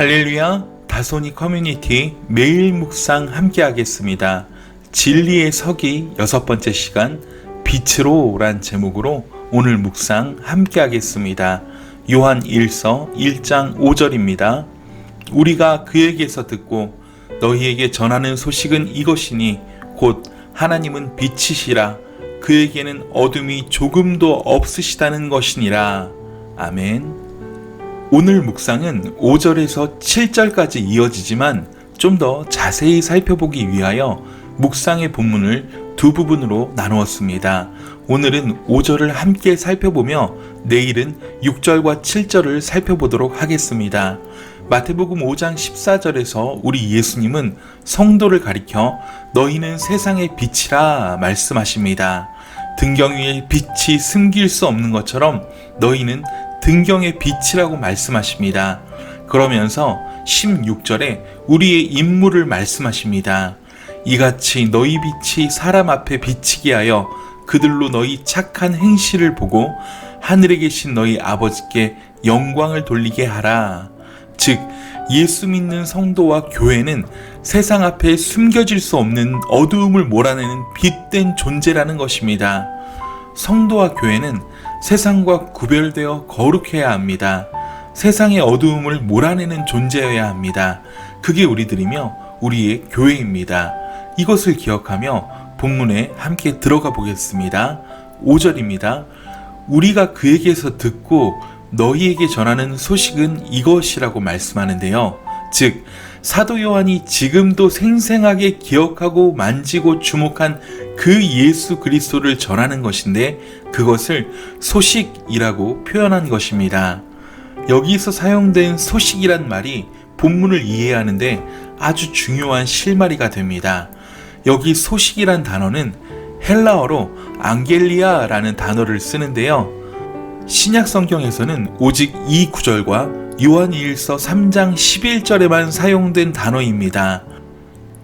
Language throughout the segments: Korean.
할렐루야 다소니 커뮤니티 매일 묵상 함께 하겠습니다. 진리의 서기 여섯 번째 시간 빛으로 란 제목으로 오늘 묵상 함께 하겠습니다. 요한 1서 1장 5절입니다. 우리가 그에게서 듣고 너희에게 전하는 소식은 이것이니 곧 하나님은 빛이시라 그에게는 어둠이 조금도 없으시다는 것이니라. 아멘. 오늘 묵상은 5절에서 7절까지 이어지지만 좀 더 자세히 살펴보기 위하여 묵상의 본문을 두 부분으로 나누었습니다. 오늘은 5절을 함께 살펴보며 내일은 6절과 7절을 살펴보도록 하겠습니다. 마태복음 5장 14절에서 우리 예수님은 성도를 가리켜 너희는 세상의 빛이라 말씀하십니다. 등경 위에 빛이 숨길 수 없는 것처럼 너희는 등경의 빛이라고 말씀하십니다. 그러면서 16절에 우리의 임무를 말씀하십니다. 이같이 너희 빛이 사람 앞에 비치게 하여 그들로 너희 착한 행실을 보고 하늘에 계신 너희 아버지께 영광을 돌리게 하라. 즉, 예수 믿는 성도와 교회는 세상 앞에 숨겨질 수 없는 어두움을 몰아내는 빛된 존재라는 것입니다. 성도와 교회는 세상과 구별되어 거룩해야 합니다. 세상의 어두움을 몰아내는 존재여야 합니다. 그게 우리들이며 우리의 교회입니다. 이것을 기억하며 본문에 함께 들어가 보겠습니다. 5절입니다. 우리가 그에게서 듣고 너희에게 전하는 소식은 이것이라고 말씀하는데요. 즉, 사도 요한이 지금도 생생하게 기억하고 만지고 주목한 그 예수 그리스도를 전하는 것인데 그것을 소식이라고 표현한 것입니다. 여기서 사용된 소식이란 말이 본문을 이해하는데 아주 중요한 실마리가 됩니다. 여기 소식이란 단어는 헬라어로 앙겔리아라는 단어를 쓰는데요. 신약 성경에서는 오직 이 구절과 요한일서 3장 11절에만 사용된 단어입니다.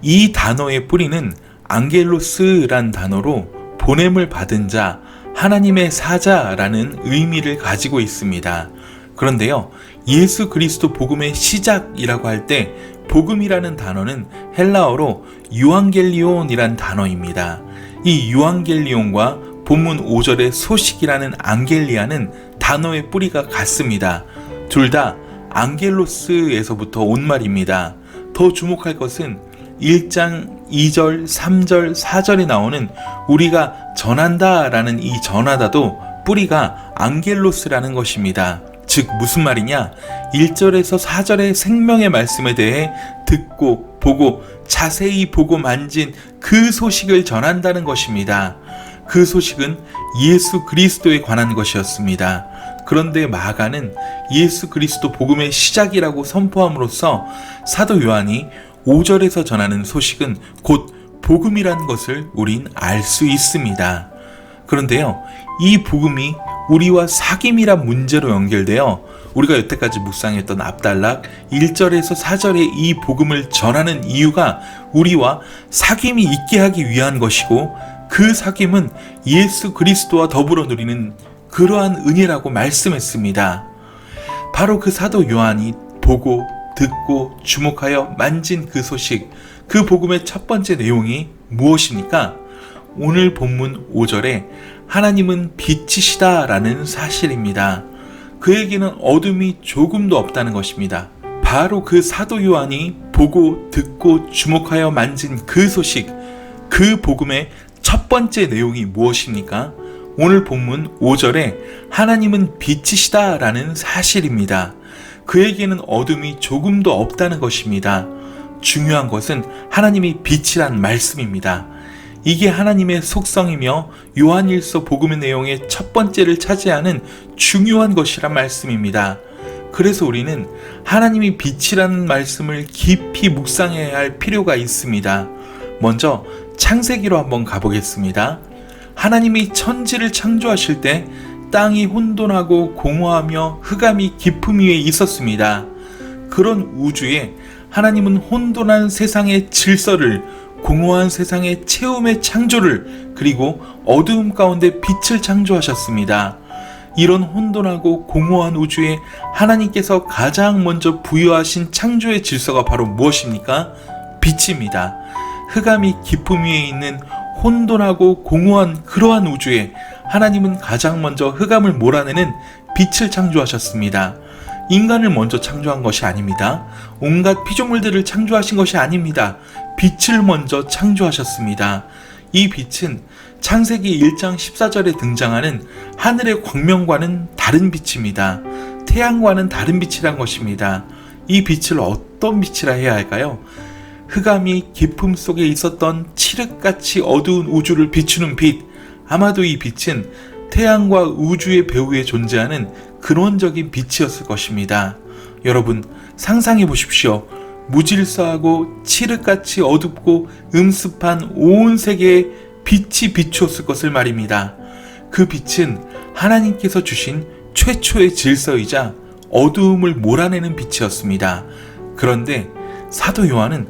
이 단어의 뿌리는 앙겔로스란 단어로 보냄을 받은 자, 하나님의 사자라는 의미를 가지고 있습니다. 그런데요, 예수 그리스도 복음의 시작이라고 할 때 복음이라는 단어는 헬라어로 유앙겔리온이란 단어입니다. 이 유앙겔리온과 본문 5절의 소식이라는 앙겔리아는 단어의 뿌리가 같습니다. 둘다 앙겔로스에서부터 온 말입니다. 더 주목할 것은 1장 2절, 3절, 4절에 나오는 우리가 전한다 라는 이 전하다도 뿌리가 앙겔로스라는 것입니다. 즉, 무슨 말이냐? 1절에서 4절의 생명의 말씀에 대해 듣고 보고 자세히 보고 만진 그 소식을 전한다는 것입니다. 그 소식은 예수 그리스도에 관한 것이었습니다. 그런데 마가는 예수 그리스도 복음의 시작이라고 선포함으로써 사도 요한이 5절에서 전하는 소식은 곧 복음이란 것을 우린 알 수 있습니다. 그런데요, 이 복음이 우리와 사귐이란 문제로 연결되어 우리가 여태까지 묵상했던 앞달락 1절에서 4절의 이 복음을 전하는 이유가 우리와 사귐이 있게 하기 위한 것이고 그 사귐은 예수 그리스도와 더불어 누리는 그러한 은혜라고 말씀했습니다. 바로 그 사도 요한이 보고 듣고 주목하여 만진 그 소식, 그 복음의 첫 번째 내용이 무엇입니까? 오늘 본문 5절에 하나님은 빛이시다 라는 사실입니다. 그에게는 어둠이 조금도 없다는 것입니다. 바로 그 사도 요한이 보고 듣고 주목하여 만진 그 소식, 그 복음의 첫 번째 내용이 무엇입니까? 오늘 본문 5절에 하나님은 빛이시다 라는 사실입니다. 그에게는 어둠이 조금도 없다는 것입니다. 중요한 것은 하나님이 빛이란 말씀입니다. 이게 하나님의 속성이며 요한일서 복음의 내용의 첫 번째를 차지하는 중요한 것이란 말씀입니다. 그래서 우리는 하나님이 빛이라는 말씀을 깊이 묵상해야 할 필요가 있습니다. 먼저 창세기로 한번 가보겠습니다. 하나님이 천지를 창조하실 때 땅이 혼돈하고 공허하며 흑암이 깊음 위에 있었습니다. 그런 우주에 하나님은 혼돈한 세상의 질서를 공허한 세상의 채움의 창조를 그리고 어두움 가운데 빛을 창조하셨습니다. 이런 혼돈하고 공허한 우주에 하나님께서 가장 먼저 부여하신 창조의 질서가 바로 무엇입니까? 빛입니다. 흑암이 깊음 위에 있는 혼돈하고 공허한 그러한 우주에 하나님은 가장 먼저 흑암을 몰아내는 빛을 창조하셨습니다. 인간을 먼저 창조한 것이 아닙니다. 온갖 피조물들을 창조하신 것이 아닙니다. 빛을 먼저 창조하셨습니다. 이 빛은 창세기 1장 14절에 등장하는 하늘의 광명과는 다른 빛입니다. 태양과는 다른 빛이란 것입니다. 이 빛을 어떤 빛이라 해야 할까요? 흑암이 깊음 속에 있었던 칠흑같이 어두운 우주를 비추는 빛. 아마도 이 빛은 태양과 우주의 배후에 존재하는 근원적인 빛이었을 것입니다. 여러분, 상상해 보십시오. 무질서하고 칠흑같이 어둡고 음습한 온 세계에 빛이 비추었을 것을 말입니다. 그 빛은 하나님께서 주신 최초의 질서이자 어두움을 몰아내는 빛이었습니다. 그런데 사도 요한은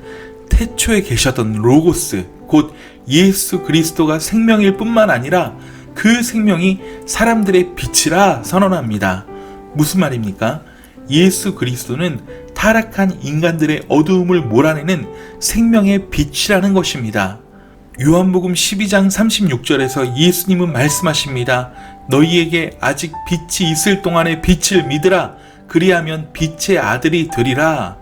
태초에 계셨던 로고스, 곧 예수 그리스도가 생명일 뿐만 아니라 그 생명이 사람들의 빛이라 선언합니다. 무슨 말입니까? 예수 그리스도는 타락한 인간들의 어두움을 몰아내는 생명의 빛이라는 것입니다. 요한복음 12장 36절에서 예수님은 말씀하십니다. 너희에게 아직 빛이 있을 동안에 빛을 믿으라. 그리하면 빛의 아들이 되리라.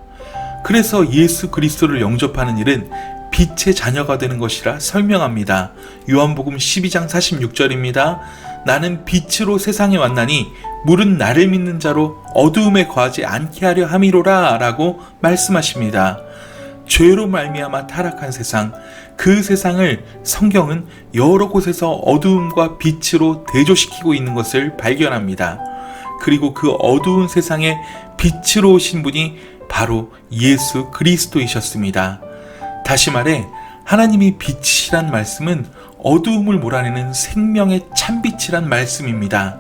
그래서 예수 그리스도를 영접하는 일은 빛의 자녀가 되는 것이라 설명합니다. 요한복음 12장 46절입니다. 나는 빛으로 세상에 왔나니 물은 나를 믿는 자로 어두움에 거하지 않게 하려 함이로라 라고 말씀하십니다. 죄로 말미암아 타락한 세상, 그 세상을 성경은 여러 곳에서 어두움과 빛으로 대조시키고 있는 것을 발견합니다. 그리고 그 어두운 세상에 빛으로 오신 분이 바로 예수 그리스도이셨습니다. 다시 말해 하나님이 빛이란 말씀은 어두움을 몰아내는 생명의 참빛이란 말씀입니다.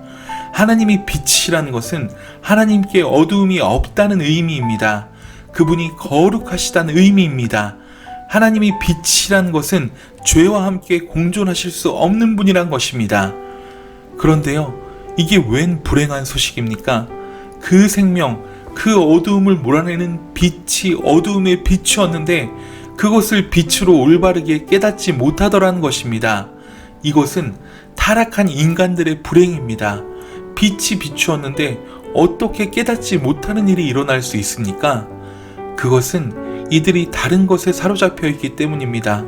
하나님이 빛이란 것은 하나님께 어두움이 없다는 의미입니다. 그분이 거룩하시다는 의미입니다. 하나님이 빛이란 것은 죄와 함께 공존하실 수 없는 분이란 것입니다. 그런데요, 이게 웬 불행한 소식입니까? 그 생명, 그 어두움을 몰아내는 빛이 어두움에 비추었는데 그것을 빛으로 올바르게 깨닫지 못하더라는 것입니다. 이것은 타락한 인간들의 불행입니다. 빛이 비추었는데 어떻게 깨닫지 못하는 일이 일어날 수 있습니까? 그것은 이들이 다른 것에 사로잡혀 있기 때문입니다.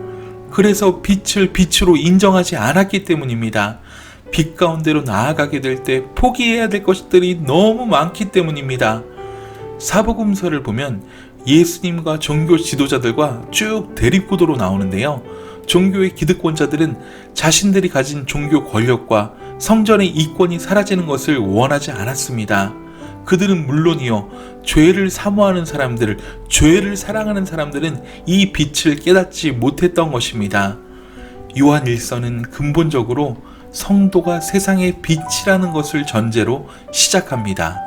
그래서 빛을 빛으로 인정하지 않았기 때문입니다. 빛 가운데로 나아가게 될 때 포기해야 될 것들이 너무 많기 때문입니다. 사복음서를 보면 예수님과 종교 지도자들과 쭉 대립구도로 나오는데요. 종교의 기득권자들은 자신들이 가진 종교 권력과 성전의 이권이 사라지는 것을 원하지 않았습니다. 그들은 물론이요, 죄를 사모하는 사람들, 죄를 사랑하는 사람들은 이 빛을 깨닫지 못했던 것입니다. 요한 일서는 근본적으로 성도가 세상의 빛이라는 것을 전제로 시작합니다.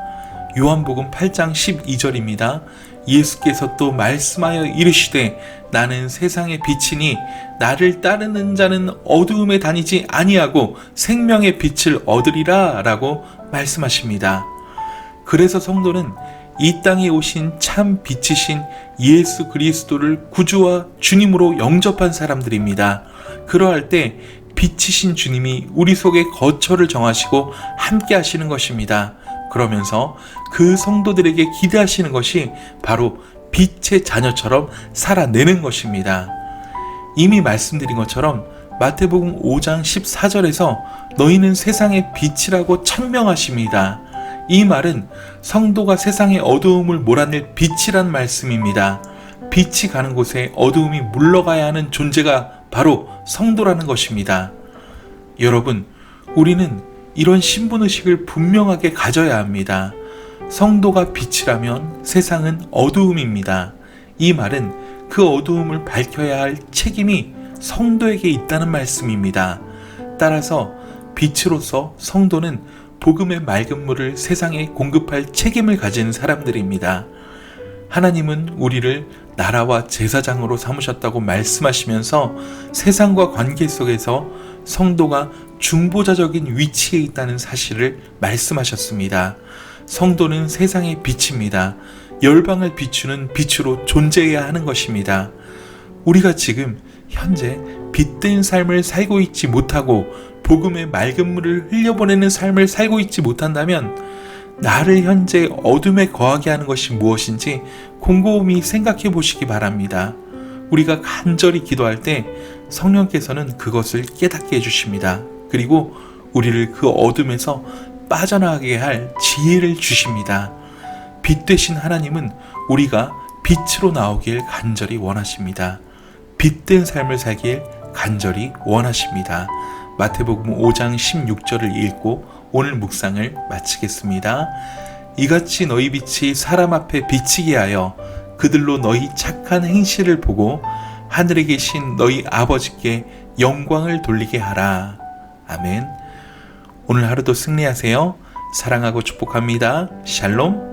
요한복음 8장 12절입니다. 예수께서 또 말씀하여 이르시되 나는 세상의 빛이니 나를 따르는 자는 어두움에 다니지 아니하고 생명의 빛을 얻으리라라고 말씀하십니다. 그래서 성도는 이 땅에 오신 참 빛이신 예수 그리스도를 구주와 주님으로 영접한 사람들입니다. 그러할 때 빛이신 주님이 우리 속에 거처를 정하시고 함께 하시는 것입니다. 그러면서 그 성도들에게 기대하시는 것이 바로 빛의 자녀처럼 살아내는 것입니다. 이미 말씀드린 것처럼 마태복음 5장 14절에서 너희는 세상의 빛이라고 천명하십니다. 이 말은 성도가 세상의 어두움을 몰아낼 빛이란 말씀입니다. 빛이 가는 곳에 어두움이 물러가야 하는 존재가 바로 성도라는 것입니다. 여러분, 우리는 이런 신분의식을 분명하게 가져야 합니다. 성도가 빛이라면 세상은 어두움입니다. 이 말은 그 어두움을 밝혀야 할 책임이 성도에게 있다는 말씀입니다. 따라서 빛으로서 성도는 복음의 맑은 물을 세상에 공급할 책임을 가진 사람들입니다. 하나님은 우리를 나라와 제사장으로 삼으셨다고 말씀하시면서 세상과 관계 속에서 성도가 중보자적인 위치에 있다는 사실을 말씀하셨습니다. 성도는 세상의 빛입니다. 열방을 비추는 빛으로 존재해야 하는 것입니다. 우리가 지금 현재 빛된 삶을 살고 있지 못하고 복음의 맑은 물을 흘려보내는 삶을 살고 있지 못한다면 나를 현재 어둠에 거하게 하는 것이 무엇인지 곰곰이 생각해 보시기 바랍니다. 우리가 간절히 기도할 때 성령께서는 그것을 깨닫게 해주십니다. 그리고 우리를 그 어둠에서 빠져나가게 할 지혜를 주십니다. 빛 되신 하나님은 우리가 빛으로 나오길 간절히 원하십니다. 빛된 삶을 살길 간절히 원하십니다. 마태복음 5장 16절을 읽고 오늘 묵상을 마치겠습니다. 이같이 너희 빛이 사람 앞에 비치게 하여 그들로 너희 착한 행실을 보고 하늘에 계신 너희 아버지께 영광을 돌리게 하라. 아멘. 오늘 하루도 승리하세요. 사랑하고 축복합니다. 샬롬.